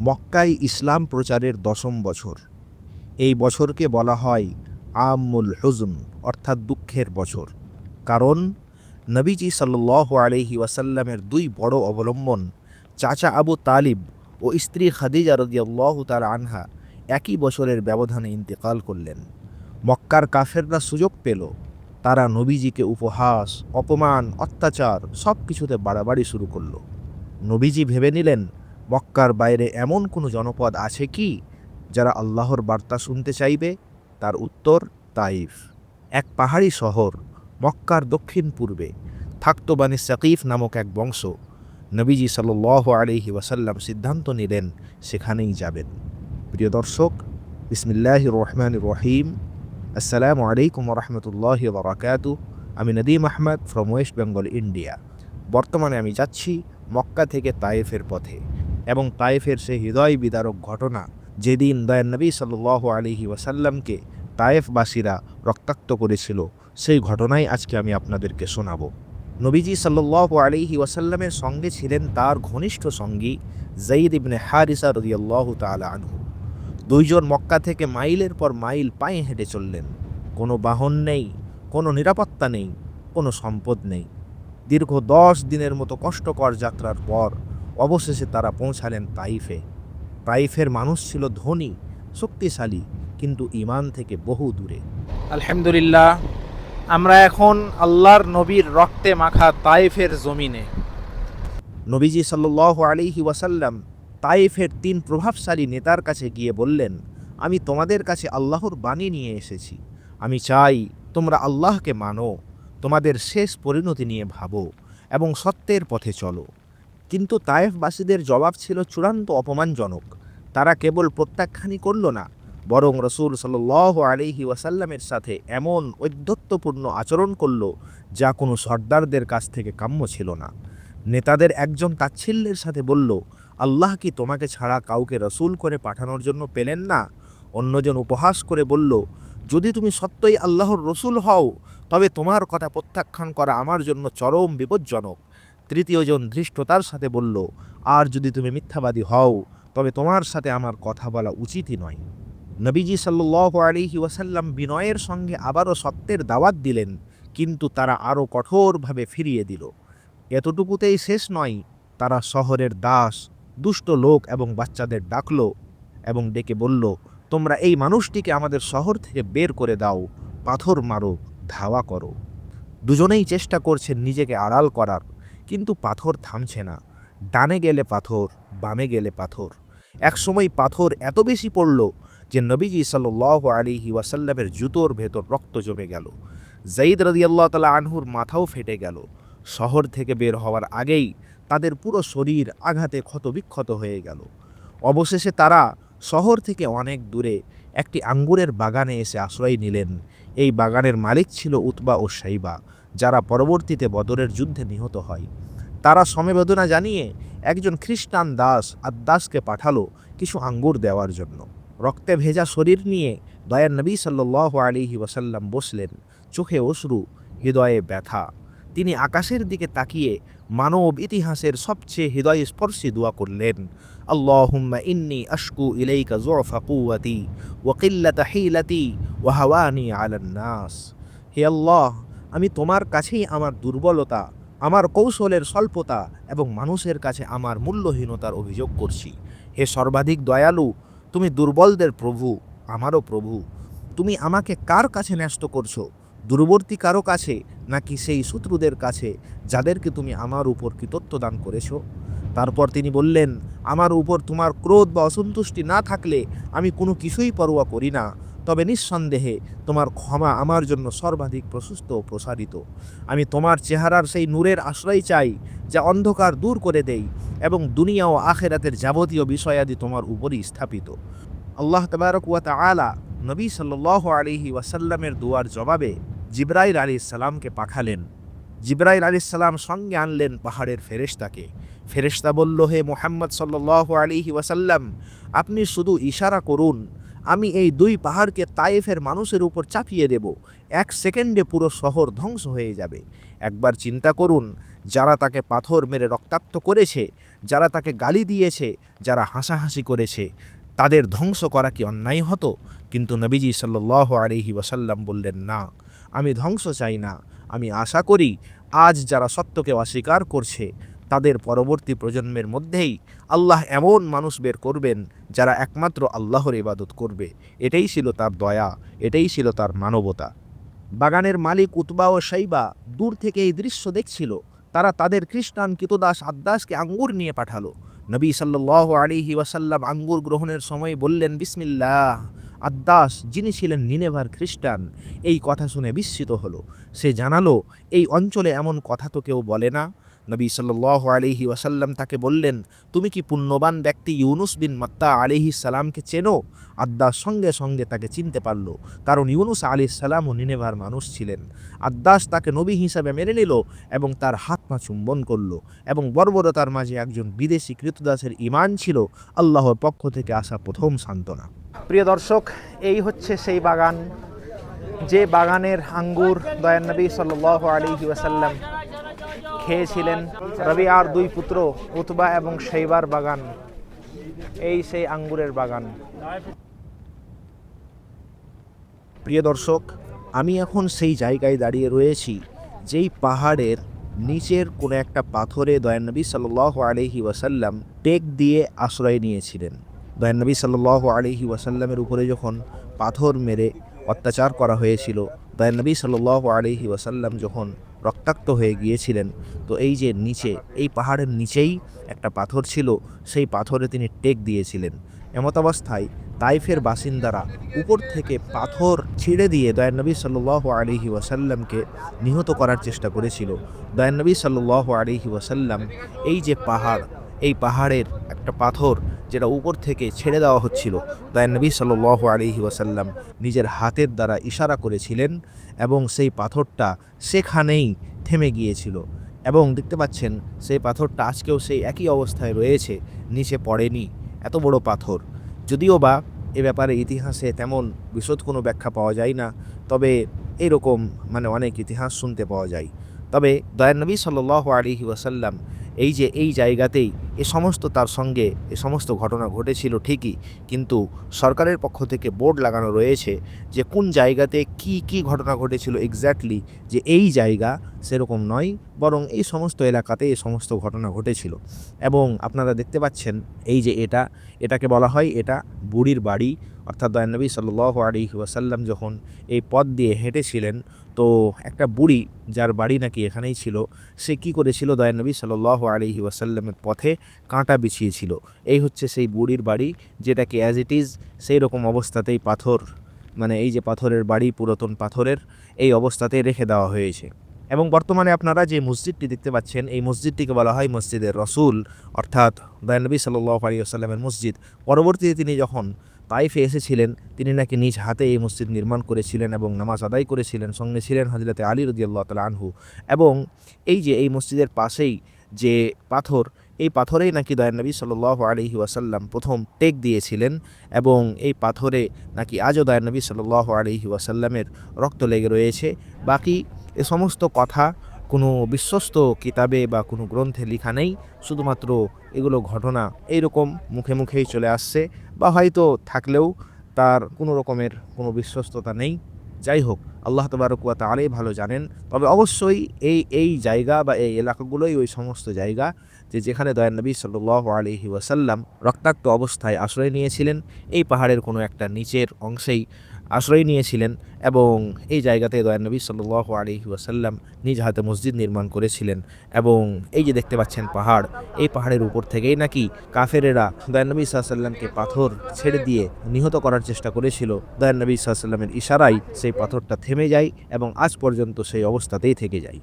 মক্কায় ইসলাম প্রচারের দশম বছর। এই বছরকে বলা হয় আমুল হুজম অর্থাৎ দুঃখের বছর। কারণ নবীজি সাল্লাহ আলহি ওয়াসাল্লামের দুই বড় অবলম্বন, চাচা আবু তালিব ও স্ত্রী খাদিজা রদিয়াল্লাহ তার আনহা একই বছরের ব্যবধানে ইন্তেকাল করলেন। মক্কার কাফেররা সুযোগ পেল। তারা নবীজিকে উপহাস, অপমান, অত্যাচার সব কিছুতে বাড়াবাড়ি শুরু করল। নবীজি ভেবে নিলেন মক্কার বাইরে এমন কোনো জনপদ আছে কি যারা আল্লাহর বার্তা শুনতে চাইবে? তার উত্তর, তাইফ। এক পাহাড়ি শহর, মক্কার দক্ষিণ পূর্বে। থাকতো বানি সাকিফ নামক এক বংশ। নবীজি সাল আলহি ওয়াসাল্লাম সিদ্ধান্ত নিলেন, সেখানেই যাবেন। প্রিয় দর্শক বিসমিল্লাহ রহমান রহিম। আসসালামু আলাইকুম রহমতুল্লাহ বরাকাতু আমি Nadeem Ahmed from West Bengal India বর্তমানে আমি যাচ্ছি মক্কা থেকে তায়েফের পথে। এবং তায়েফের সেই হৃদয় বিদারক ঘটনা যেদিন দয়ান নবী সাল্লাহ আলিহি ওয়াসাল্লামকে তায়েফবাসীরা রক্তাক্ত করেছিল, সেই ঘটনাই আজকে আমি আপনাদেরকে শোনাব। নবীজি সাল্লাহ আলিহি ওয়াসাল্লামের সঙ্গে ছিলেন তার ঘনিষ্ঠ সঙ্গী জঈদ ইবনে হারিসা রদিয়াল্লাহ তালা আনহু। দুইজন মক্কা থেকে মাইলের পর মাইল পায়ে হেঁটে চললেন। কোনো বাহন নেই, কোনো নিরাপত্তা নেই, কোনো সম্পদ নেই। দীর্ঘ দশ দিনের মতো কষ্টকর যাত্রার পর অবশেষে তারা পৌঁছালেন তাইফে। তাইফের মানুষ ছিল ধনী শক্তিশালী কিন্তু ইমান থেকে বহু দূরে। আলহামদুলিল্লাহ আমরা এখন আল্লাহর নবীর রক্তে মাখা তাইফের জমিনে। নবীজি সাল্লাহ আলিহি ওয়াসাল্লাম তাইফের তিন প্রভাবশালী নেতার কাছে গিয়ে বললেন আমি তোমাদের কাছে আল্লাহর বাণী নিয়ে এসেছি। আমি চাই তোমরা আল্লাহকে মানো তোমাদের শেষ পরিণতি নিয়ে ভাবো এবং সত্যের পথে চলো। কিন্তু তায়েফবাসীদের জবাব ছিল চূড়ান্ত অপমানজনক। তারা কেবল প্রত্যাখ্যানই করল না, বরং রসুল সাল্লাহ আলিহি ওয়াসাল্লামের সাথে এমন ঔদ্ধত্যপূর্ণ আচরণ করল যা কোনো সর্দারদের কাছ থেকে কাম্য ছিল না। নেতাদের একজন তাচ্ছিল্যের সাথে বলল, আল্লাহ কি তোমাকে ছাড়া কাউকে রসুল করে পাঠানোর জন্য পেলেন না? অন্যজন উপহাস করে বলল, যদি তুমি সত্যই আল্লাহর রসুল হও, তবে তোমার কথা প্রত্যাখ্যান করা আমার জন্য চরম বিপজ্জনক। তৃতীয়জন ধৃষ্টতার সাথে বলল, আর যদি তুমি মিথ্যাবাদী হও, তবে তোমার সাথে আমার কথা বলা উচিতই নয়। নবীজি সাল্লাহ আলিহি ওয়াসাল্লাম বিনয়ের সঙ্গে আবারও সত্যের দাওয়াত দিলেন, কিন্তু তারা আরও কঠোরভাবে ফিরিয়ে দিল। এতটুকুতেই শেষ নয়, তারা শহরের দাস, দুষ্ট লোক এবং বাচ্চাদের ডাকলো এবং ডেকে বলল, তোমরা এই মানুষটিকে আমাদের শহর থেকে বের করে দাও, পাথর মারো, ধাওয়া করো। দুজনেই চেষ্টা করছেন নিজেকে আড়াল করার। কিন্তু পাথর থামছে না। ডানে গেলে পাথর, বামে গেলে পাথর। একসময় পাথর এত বেশি পড়ল যে নবীজি সাল্লাহ আলিহি ওয়াসাল্লামের জুতোর ভেতর রক্ত জমে গেল। জাইদ রদিয়াল্লাহ তালা আনহুর মাথাও ফেটে গেল। শহর থেকে বের হওয়ার আগেই তাদের পুরো শরীর আঘাতে ক্ষতবিক্ষত হয়ে গেল। অবশেষে তারা শহর থেকে অনেক দূরে একটি আঙ্গুরের বাগানে এসে আশ্রয় নিলেন। এই বাগানের মালিক ছিল উতবা ও সাইবা যারা পরবর্তীতে বদরের যুদ্ধে নিহত হয়। তারা সমবেদনা জানিয়ে একজন খ্রিস্টান দাস আদাসকে পাঠালো কিছু আঙ্গুর দেওয়ার জন্য। রক্তে ভেজা শরীর নিয়ে দয়ার নবী সাল্লাহ আলিহি ওয়াসাল্লাম বসলেন, চোখে অশ্রু, হৃদয়ে ব্যথা। তিনি আকাশের দিকে তাকিয়ে মানব ইতিহাসের সবচেয়ে হৃদয়স্পর্শী দোয়া করলেন, আল্লাহুম্মা ইন্নি আশকু ইলাইকা জুরফা কুওয়াতি ওয়া কিল্লাতা হিলাতি ওয়া হে আল্লাহ আমি তোমার কাছেই আমার দুর্বলতা, আমার কৌশলের স্বল্পতা এবং মানুষের কাছে আমার মূল্যহীনতার অভিযোগ করছি। হে সর্বাধিক দয়ালু, তুমি দুর্বলদের প্রভু, আমারও প্রভু। তুমি আমাকে কার কাছে ন্যস্ত করছ? দূরবর্তী কারও কাছে নাকি সেই শত্রুদের কাছে যাদেরকে তুমি আমার উপর কৃতত্ব দান করেছ? তারপর তিনি বললেন, আমার উপর তোমার ক্রোধ বা অসন্তুষ্টি না থাকলে আমি কোনো কিছুই পরোয়া করি না। তবে নিঃসন্দেহে তোমার ক্ষমা আমার জন্য সর্বাধিক প্রশস্ত ও প্রসারিত। আমি তোমার চেহারার সেই নূরের আশ্রয় চাই, যা অন্ধকার দূর করে দেই এবং দুনিয়া ও আখেরাতের যাবতীয় বিষয়াদি তোমার উপরই স্থাপিত। আল্লাহ তবারক ওয়া আলা নবী সাল্লাহ আলিহি ওয়াসাল্লামের দুয়ার জবাবে জিব্রাইল আলী সালামকে পাঠালেন। জিব্রাইল আলী সালাম সঙ্গে আনলেন পাহাড়ের ফেরেশতাকে। ফেরেশতা বলল, হে মোহাম্মদ সাল্লাহ আলিহি ওয়াসাল্লাম, আপনি শুধু ইশারা করুন আমি এই দুই পাহাড়কে তায়েফের মানুষের উপর চাপিয়ে দেব। এক সেকেন্ডে পুরো শহর ধ্বংস হয়ে যাবে। একবার চিন্তা করুন, যারা তাকে পাথর মেরে রক্তাক্ত করেছে, যারা তাকে গালি দিয়েছে, যারা হাসাহাসি করেছে, তাদের ধ্বংস করা কি অন্যায় হতো? কিন্তু নবীজি সাল্লাহ আলহি ওয়াসাল্লাম বললেন, না, আমি ধ্বংস চাই না। আমি আশা করি, আজ যারা সত্যকে অস্বীকার করছে তাদের পরবর্তী প্রজন্মের মধ্যেই আল্লাহ এমন মানুষ বের করবেন যারা একমাত্র আল্লাহর ইবাদত করবে। এটাই ছিল তার দয়া, এটাই ছিল তার মানবতা। বাগানের মালিক উতবা ও সাইবা দূর থেকে এই দৃশ্য দেখছিল। তারা তাদের খ্রিস্টান কিতদাস আদ্দাসকে আঙ্গুর নিয়ে পাঠালো। নবী সাল্লাহ আলিহি ওয়াসাল্লাম আঙ্গুর গ্রহণের সময় বললেন, বিসমিল্লাহ। আদ্দাস, যিনি ছিলেন নিনেভার খ্রিস্টান, এই কথা শুনে বিস্মিত হলো। সে জানালো, এই অঞ্চলে এমন কথা তো কেউ বলে না। নবী সাল্লাহ আলিহি ওয়াসাল্লাম তাকে বললেন, তুমি কি পুণ্যবান ব্যক্তি ইউনুস বিন মাত্তা আলিহি সালামকে চেনো? আদ্দাস সঙ্গে সঙ্গে তাকে চিনতে পারল, কারণ ইউনুস আলি সালামও নিনেভার মানুষ ছিলেন। আদ্দাস তাকে নবী হিসাবে মেনে নিল এবং তার হাত পা চুম্বন করল এবং বর্বরতার মাঝে একজন বিদেশি কৃতদাসের ইমান ছিল আল্লাহর পক্ষ থেকে আসা প্রথম সান্ত্বনা। প্রিয় দর্শক, এই হচ্ছে সেই বাগান। যে বাগানের আঙ্গুর দয়ান নবী সাল্লাহ আলী ওয়াসাল্লাম খেয়েছিলেন রবি আর দুই পুত্র, উতবা এবং সেইবার বাগান। এই সেই আঙ্গুরের বাগান। প্রিয় দর্শক, আমি এখন সেই জায়গায় দাঁড়িয়ে রয়েছি, যেই পাহাড়ের নিচের কোনো একটা পাথরে দয়ানবী সাল্লাহ আলহি ওয়াসাল্লাম টেক দিয়ে আশ্রয় নিয়েছিলেন। দয়ানবী সাল্লাহ আলহি ওয়াসাল্লামের উপরে যখন পাথর মেরে অত্যাচার করা হয়েছিল, দয়ানবী সাল্লাহ আলহি ওয়াসাল্লাম যখন রক্তাক্ত হয়ে গিয়েছিলেন। তো এই যে নিচে, এই পাহাড়ের নিচেই একটা পাথর ছিল, সেই পাথরে তিনি টেক দিয়েছিলেন। এমতাবস্থায় তাইফের বাসিন্দারা উপর থেকে পাথর ছিঁড়ে দিয়ে দয়ানবী সাল্লাহ আলিহি ওয়াসাল্লামকে নিহত করার চেষ্টা করেছিল। দয়ানবী সাল্লাহ আলিহি ওয়াসাল্লাম এই যে পাহাড় এই পাহাড়ের একটা পাথর যেটা উপর থেকে ছেড়ে দেওয়া হচ্ছিল। দয়ানবী সাল্লাহ আলিহি ওয়াসাল্লাম নিজের হাতের দ্বারা ইশারা করেছিলেন এবং সেই পাথরটা সেখানেই থেমে গিয়েছিল। এবং দেখতে পাচ্ছেন, সেই পাথরটা আজকেও সেই একই অবস্থায় রয়েছে, নিচে পড়েনি। এত বড় পাথর। যদিও বা এ ব্যাপারে ইতিহাসে তেমন বিশদ কোনো ব্যাখ্যা পাওয়া যায় না, তবে এরকম মানে অনেক ইতিহাস শুনতে পাওয়া যায়। তবে দয়ানবী সাল্লাহ আলিহি ওয়াসাল্লাম এই যে এই জায়গাতেই এ সমস্ত তার সঙ্গে এ সমস্ত ঘটনা ঘটেছিল ঠিকই, কিন্তু সরকারের পক্ষ থেকে বোর্ড লাগানো রয়েছে যে কোন জায়গাতে কি কি ঘটনা ঘটেছিল এক্স্যাক্টলি যে এই জায়গা সেরকম নয়, বরং এই সমস্ত এলাকাতে এই সমস্ত ঘটনা ঘটেছিল। এবং আপনারা দেখতে পাচ্ছেন এই যে এটা, এটাকে বলা হয় এটা বুড়ির বাড়ি, অর্থাৎ দয়ানবী সাল্লাহ আলী ওয়াসাল্লাম যখন এই পথ দিয়ে হেঁটেছিলেন তো একটা বুড়ি যার বাড়ি নাকি এখানেই ছিল, সে কি করেছিল দয়ানবী সাল্লাহ আলী ওয়াসাল্লামের পথে কাঁটা বিছিয়েছিল। এই হচ্ছে সেই বুড়ির বাড়ি, যেটাকে অ্যাজ ইট ইজ সেই রকম অবস্থাতেই পাথর মানে এই যে পাথরের বাড়ি, পুরাতন পাথরের, এই অবস্থাতেই রেখে দেওয়া হয়েছে। এবং বর্তমানে আপনারা যে মসজিদটি দেখতে পাচ্ছেন, এই মসজিদটিকে বলা হয় মসজিদের রসুল, অর্থাৎ দয়ানবী সাল্লাহ আলী আসাল্লামের মসজিদ। পরবর্তীতে তিনি যখন তাইফে এসেছিলেন। তিনি নাকি নিজ হাতে এই মসজিদ নির্মাণ করেছিলেন এবং নামাজ আদায় করেছিলেন। সঙ্গে ছিলেন হজরতে আলী রদি আল্লাহ তালা আনহু। এবং এই যে এই মসজিদের পাশেই যে পাথর, এই পাথরেই নাকি দয়ানবী সাল্লাহ আলহি ওয়াসাল্লাম প্রথম টেক দিয়েছিলেন এবং এই পাথরে নাকি আজও দয়ানবী সাল্লাহ আলহি ওয়াসাল্লামের রক্ত লেগে রয়েছে। বাকি এ সমস্ত কথা কোনো বিশ্বস্ত কিতাবে বা কোনো গ্রন্থে লেখা নেই, শুধুমাত্র এগুলো ঘটনা এইরকম মুখে মুখেই চলে আসছে বা হয়তো থাকলেও তার কোনো রকমের কোনো বিশ্বস্ততা নেই। যাই হোক, আল্লাহ তবারকুয়া তালেই ভালো জানেন, তবে অবশ্যই এই এই জায়গা বা এই এলাকাগুলোই ওই সমস্ত জায়গা যে যেখানে দয়ানবী সাল্লাহ আলহি ওয়াসাল্লাম রক্তাক্ত অবস্থায় আশ্রয় নিয়েছিলেন, এই পাহাড়ের কোনো একটা নিচের অংশেই আশ্রয় নিয়েছিলেন এবং এই জায়গাতে দয়ানবী সাল্লাহ আলহি ওয়াসাল্লাম নিজ হাতে মসজিদ নির্মাণ করেছিলেন এবং এই যে দেখতে পাচ্ছেন পাহাড়, এই পাহাড়ের উপর থেকেই নাকি কাফেরেরা দয়ানবী সাল্লামকে পাথর ছেড়ে দিয়ে নিহত করার চেষ্টা করেছিল। দয়ানবী সাল্লামের ইশারাই সেই পাথরটা থেমে যায় এবং আজ পর্যন্ত সেই অবস্থাতেই থেকে যায়।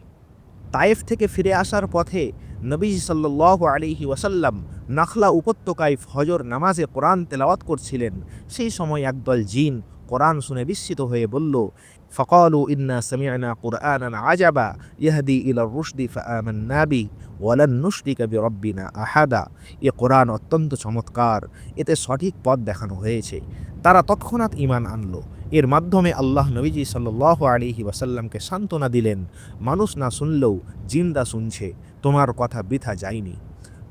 তায়েফ থেকে ফিরে আসার পথে নবী সাল্লাহ আলিহি ওয়াসাল্লাম নাখলা উপত্যকায় ফজর নামাজে কোরআন তেলাওয়াত করছিলেন। সেই সময় একদল জিন কোরআন শুনে বিস্মিত হয়ে বলল, ফকালু ইন্না সামিআনা কুরআনান আজাবা, ইয়াহদি ইলা রুশদি ফাআমান্না বি, ওয়ালান নুশরিকা বিরাব্বিনা আহাদা। এ কোরআন অত্যন্ত চমৎকার, এতে সঠিক পথ দেখানো হয়েছে। তারা তৎক্ষণাৎ ঈমান আনলো। এর মাধ্যমে আল্লাহ নবীজি সাল্লাহ আলিহি ওয়াসাল্লামকে সান্ত্বনা দিলেন, মানুষ না শুনলেও জিন্দা শুনছে, তোমার কথা বৃথা যায়নি।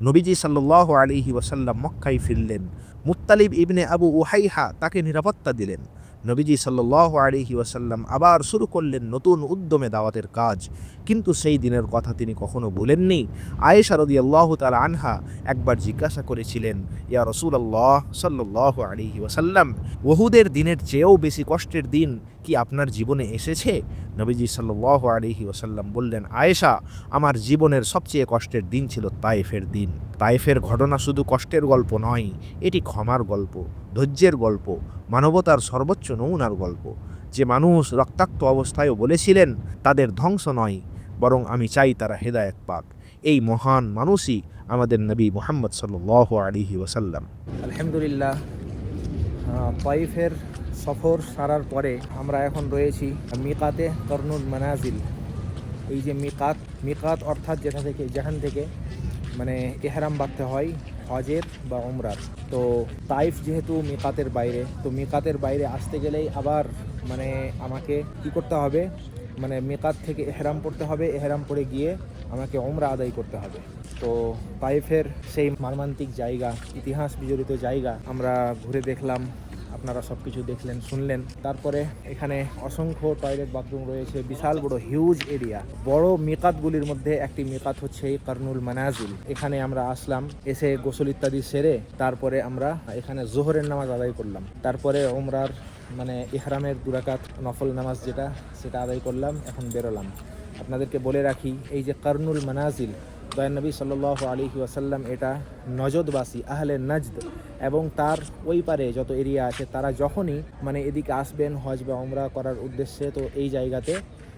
নবীজি সাল্লাহ আলিহি ওয়াসাল্লাম মক্কায় ফিরলেন। মুত্তালিব ইবনে আবু উহাইহা তাকে নিরাপত্তা দিলেন। নবীজি সাল্লাহ আলিহি ওয়াসাল্লাম আবার শুরু করলেন নতুন উদ্যমে দাওয়াতের কাজ। কিন্তু সেই দিনের কথা তিনি কখনো ভুলেননি। আয়েশা রদি আল্লাহ তাল আনহা একবার জিজ্ঞাসা করেছিলেন, ইয়া রসুল আল্লাহ সাল্লাহ আলিহি ওয়াসাল্লাম বহুদের দিনের চেয়েও বেশি কষ্টের দিন কি আপনার জীবনে এসেছে? নবীজি সাল্লাহ আলিহি ওসাল্লাম বললেন, আয়েশা, আমার জীবনের সবচেয়ে কষ্টের দিন ছিল তায়েফের দিন। তায়েফের ঘটনা শুধু কষ্টের গল্প নয়, এটি ক্ষমার গল্প, ধৈর্যের গল্প, মানবতার সর্বোচ্চ নমুনার গল্প। যে মানুষ রক্তাক্ত অবস্থায়ও বলেছিলেন, তাদের ধ্বংস নয়, বরং আমি চাই তারা হেদায়েত পাক। এই মহান মানুষই আমাদের নবী মোহাম্মদ সাল্লাহ আলিহি ওসাল্লাম আলহামদুলিল্লাহ তাইফের সফর সারার পরে আমরা এখন রয়েছি মিকাতে কর্নুল মানাজিল। এই যে মিকাত মিকাত অর্থাৎ যেটা থেকে, যেখান থেকে মানে এহরাম বাঁধতে হয়, হজের বা উমরার। তো তাইফ যেহেতু মিকাতের বাইরে, তো মিকাতের বাইরে আসতে গেলেই আবার মানে আমাকে কি করতে হবে? মানে মেকাত থেকে এহরাম পড়তে হবে, এহরাম পড়ে গিয়ে আমাকে ওমরা আদায় করতে হবে। তো তাইফের সেই মর্মান্তিক জায়গা, ইতিহাস বিজড়িত জায়গা আমরা ঘুরে দেখলাম। আপনারা সব কিছু দেখলেন, শুনলেন। তারপরে এখানে অসংখ্য টয়লেট বাথরুম রয়েছে, বিশাল বড় হিউজ এরিয়া বড় মিকাতগুলির মধ্যে একটি মিকাত হচ্ছে এই কর্নুল মানাজিল। এখানে আমরা আসলাম, এসে গোসল ইত্যাদি সেরে তারপরে আমরা এখানে জোহরের নামাজ আদায় করলাম। তারপরে ওমরার মানে ইহরামের দুরাকাত নফল নামাজ যেটা, সেটা আদায় করলাম, এখন বেরোলাম। আপনাদেরকে বলে রাখি, এই যে কর্নুল মানাজিল দয়ানবী সাল্লাহ আলী ওয়াসাল্লাম এটা নজদবাসী, আহলে নজদ। এবং তার ওই পারে যত এরিয়া আছে, তারা যখনই মানে এদিকে আসবেন হজ বা ওমরা করার উদ্দেশ্যে, তো এই জায়গাতে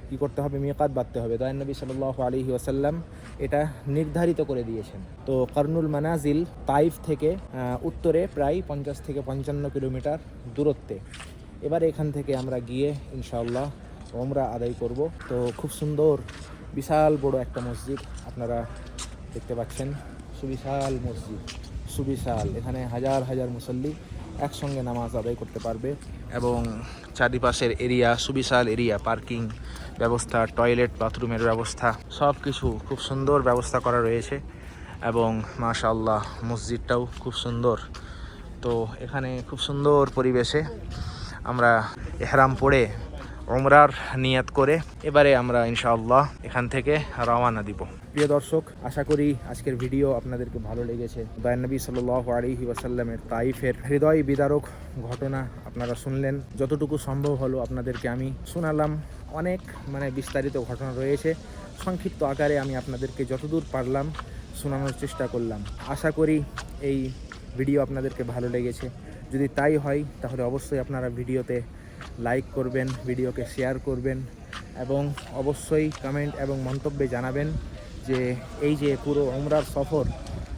কি করতে হবে? মিকাত বাঁধতে হবে। দয়ানবী সাল্লাহ আলী ওয়াসাল্লাম এটা নির্ধারিত করে দিয়েছেন। তো কর্নুল মানাজিল তাইফ থেকে উত্তরে প্রায় পঞ্চাশ থেকে পঞ্চান্ন কিলোমিটার দূরত্বে। এবার এখান থেকে আমরা গিয়ে ইনশাআল্লাহ ওমরা আদায় করব। তো খুব সুন্দর বিশাল বড় একটা মসজিদ আপনারা দেখতে পাচ্ছেন। সুবিশাল মসজিদ, সুবিশাল। এখানে হাজার হাজার মুসল্লি একসঙ্গে নামাজ আদায় করতে পারবে এবং চারিপাশের এরিয়া, সুবিশাল এরিয়া, পার্কিং ব্যবস্থা, টয়লেট, বাথরুমের ব্যবস্থা সব কিছু খুব সুন্দর ব্যবস্থা করা রয়েছে এবং মাশাআল্লাহ মসজিদটাও খুব সুন্দর। তো এখানে খুব সুন্দর পরিবেশে আমরা এহরাম পড়ে ওমরার নিয়াত করে এবারে আমরা ইনশাআল্লাহ এখান থেকে রওয়ানা দিব। প্রিয় দর্শক, আশা করি আজকের ভিডিও আপনাদেরকে ভালো লেগেছে। দয়ানবী সাল আলিহি ওয়াসাল্লামের তাইফের হৃদয় বিদারক ঘটনা আপনারা শুনলেন। যতটুকু সম্ভব হলো আপনাদেরকে আমি শোনালাম। অনেক মানে বিস্তারিত ঘটনা রয়েছে। সংক্ষিপ্ত আকারে আমি আপনাদেরকে যতদূর পারলাম শোনানোর চেষ্টা করলাম। আশা করি এই ভিডিও আপনাদেরকে ভালো লেগেছে। যদি তাই হয়, তাহলে অবশ্যই আপনারা ভিডিওতে লাইক করবেন, ভিডিওকে শেয়ার করবেন এবং অবশ্যই কমেন্ট এবং মন্তব্যে জানাবেন যে এই যে পুরো ওমরার সফর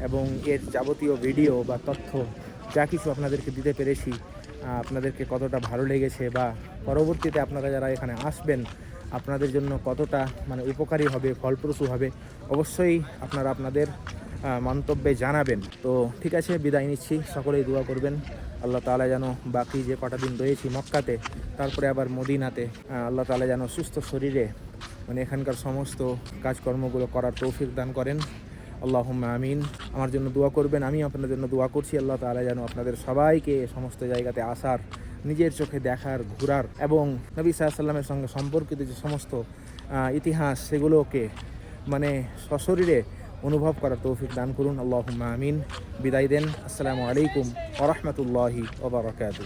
এবং এর যাবতীয় ভিডিও বা তথ্য, যা কিছু আপনাদেরকে দিতে পেরেছি আপনাদেরকে কতটা ভালো লেগেছে বা পরবর্তীতে আপনারা যারা এখানে আসবেন, আপনাদের জন্য কতটা মানে উপকারী হবে, ফলপ্রসূ হবে, অবশ্যই আপনারা আপনাদের মন্তব্যে জানাবেন। তো ঠিক আছে, বিদায় নিচ্ছি। সকলেই দোয়া করবেন। আল্লাহ তাআলা যেন বাকি যে কটা দিন রয়েছি মক্কাতে, তারপরে আবার মদিনাতে আল্লাহ তাআলা যেন সুস্থ শরীরে মানে এখানকার সমস্ত কাজকর্মগুলো করার তৌফিক দান করেন। আল্লাহ আমিন। আমার জন্য দোয়া করবেন। আমি আপনাদের জন্য দোয়া করছি। আল্লাহ তাআলা যেন আপনাদের সবাইকে সমস্ত জায়গাতে আসার, নিজের চোখে দেখার, ঘোরার এবং নবী সাল্লামের সঙ্গে সম্পর্কিত যে সমস্ত ইতিহাস, সেগুলোকে মানে সশরীরে অনুভব করার তৌফিক দান করুন। আল্লাহ আমিন। বিদায় দেন। আসসালামু আলাইকুম ওরহমতুল্লাহি ওবরাকাতু